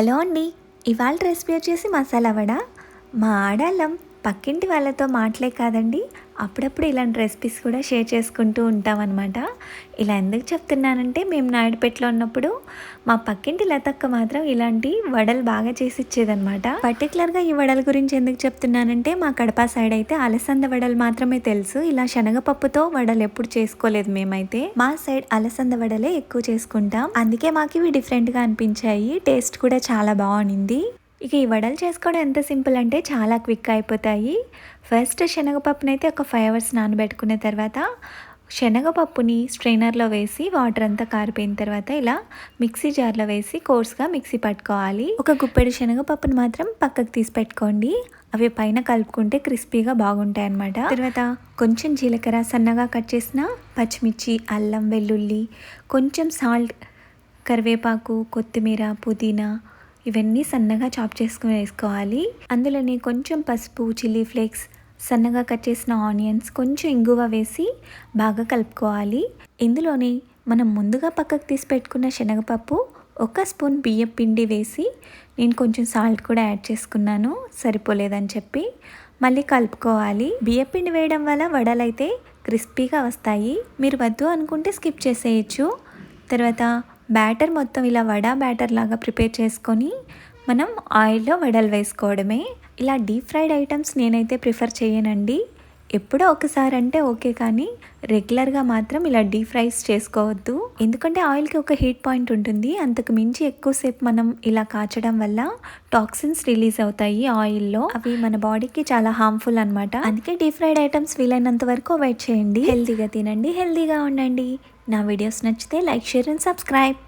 Hello అండి. ఇవాళ recipe వచ్చేసి మసాలా వడ. మా ఆడాళ్ళం పక్కింటి వాళ్ళతో మాటలే కాదండి. అప్పుడప్పుడు ఇలాంటి రెసిపీస్ కూడా షేర్ చేసుకుంటూ ఉంటాం అనమాట ఇలా ఎందుకు చెప్తున్నానంటే మేము నాయుడుపేటలో ఉన్నప్పుడు మా పక్కింటి లతక్క మాత్రం ఇలాంటి వడలు బాగా చేసి ఇచ్చేదనమాట పర్టికులర్గా ఈ వడల గురించి ఎందుకు చెప్తున్నానంటే మా కడప సైడ్ అయితే అలసంద వడలు మాత్రమే తెలుసు. ఇలా శనగపప్పుతో వడలు ఎప్పుడు చేసుకోలేదు మేమైతే. మా సైడ్ అలసంద వడలే ఎక్కువ చేసుకుంటాం. అందుకే మాకు ఇవి డిఫరెంట్గా అనిపించాయి. టేస్ట్ కూడా చాలా బాగుంది ఇక ఈ వడలు చేసుకోవడం ఎంత సింపుల్ అంటే చాలా క్విక్ అయిపోతాయి. ఫస్ట్ శనగపప్పునైతే ఒక ఫైవ్ అవర్స్ నానబెట్టుకున్న తర్వాత శనగపప్పుని స్ట్రైనర్లో వేసి వాటర్ అంతా కారిపోయిన తర్వాత ఇలా మిక్సీ జార్లో వేసి కోర్స్గా మిక్సీ పట్టుకోవాలి. ఒక గుప్పెడు శనగపప్పును మాత్రం పక్కకు తీసి పెట్టుకోండి. అవి పైన కలుపుకుంటే క్రిస్పీగా బాగుంటాయి అన్నమాట. తర్వాత కొంచెం జీలకర్ర సన్నగా కట్ చేసిన పచ్చిమిర్చి అల్లం వెల్లుల్లి కొంచెం సాల్ట్ కరివేపాకు కొత్తిమీర పుదీనా ఇవన్నీ సన్నగా చాప్ చేసుకుని వేసుకోవాలి. అందులోనే కొంచెం పసుపు చిల్లీ ఫ్లేక్స్ సన్నగా కట్ చేసిన ఆనియన్స్ కొంచెం ఇంగువ వేసి బాగా కలుపుకోవాలి. ఇందులోనే మనం ముందుగా పక్కకు తీసి పెట్టుకున్న శనగపప్పు ఒక స్పూన్ బియ్యం పిండి వేసి నేను కొంచెం సాల్ట్ కూడా యాడ్ చేసుకున్నాను సరిపోలేదని చెప్పి. మళ్ళీ కలుపుకోవాలి. బియ్యం పిండి వేయడం వల్ల వడలైతే క్రిస్పీగా వస్తాయి. మీరు వద్దు అనుకుంటే స్కిప్ చేసేయచ్చు. తర్వాత బ్యాటర్ మొత్తం ఇలా వడ బ్యాటర్ లాగా ప్రిపేర్ చేసుకొని మనం ఆయిల్లో వడలు వేసుకోవడమే. ఇలా డీప్ ఫ్రైడ్ ఐటమ్స్ నేనైతే ప్రిఫర్ చేయనండి. ఎప్పుడో ఒకసారి అంటే ఓకే కానీ రెగ్యులర్గా మాత్రం ఇలా డీప్ ఫ్రైస్ చేసుకోవద్దు. ఎందుకంటే ఆయిల్కి ఒక హీట్ పాయింట్ ఉంటుంది. అంతకు మించి ఎక్కువసేపు మనం ఇలా కాచడం వల్ల టాక్సిన్స్ రిలీజ్ అవుతాయి ఆయిల్లో. అవి మన బాడీకి చాలా హార్మ్ఫుల్ అనమాట అందుకే డీప్ ఫ్రైడ్ ఐటమ్స్ వీలైనంత వరకు అవాయిడ్ చేయండి. హెల్తీగా తినండి హెల్తీగా ఉండండి. నా వీడియోస్ నచ్చితే లైక్ షేర్ అండ్ సబ్స్క్రైబ్.